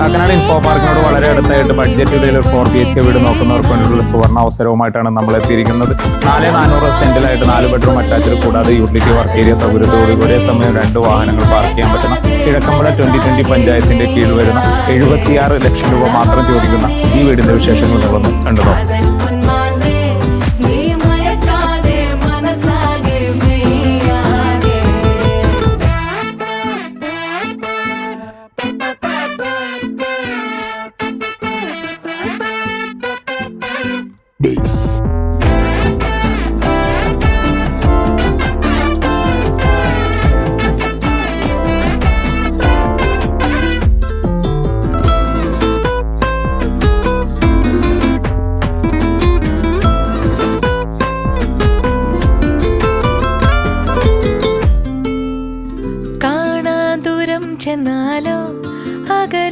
Kakkanad info പാർക്കിനോട് വളരെ അടുത്തായിട്ട് budget ഒരു ഫോർ ബി എച്ച് കെ വീട് നോക്കുന്നവർക്ക് വേണ്ടിയുള്ള സുവർണ അവസരവുമായിട്ടാണ് നമ്മൾ എത്തിയിരിക്കുന്നത്. നാല് നാനൂറ് സെന്റിലായിട്ട് നാല് ബെഡ്റൂം അറ്റാച്ച്ഡ് കൂടാതെ യൂട്ടിലിറ്റി വർക്ക് ഏരിയ സൗകര്യത്തോട് ഒരേ സമയം രണ്ട് വാഹനങ്ങൾ പാർക്ക് ചെയ്യാൻ പറ്റുന്ന കിഴക്കമ്പല ട്വന്റി ട്വന്റി പഞ്ചായത്തിന്റെ കീഴിൽ വരുന്ന എഴുപത്തിയാറ് ലക്ഷം രൂപ മാത്രം ചോദിക്കുന്ന ഈ വീടിന്റെ വിശേഷങ്ങൾ നിങ്ങളൊന്ന് കണ്ടു bass. കാണാ ദൂരം ചെന്നാലോ അകൽ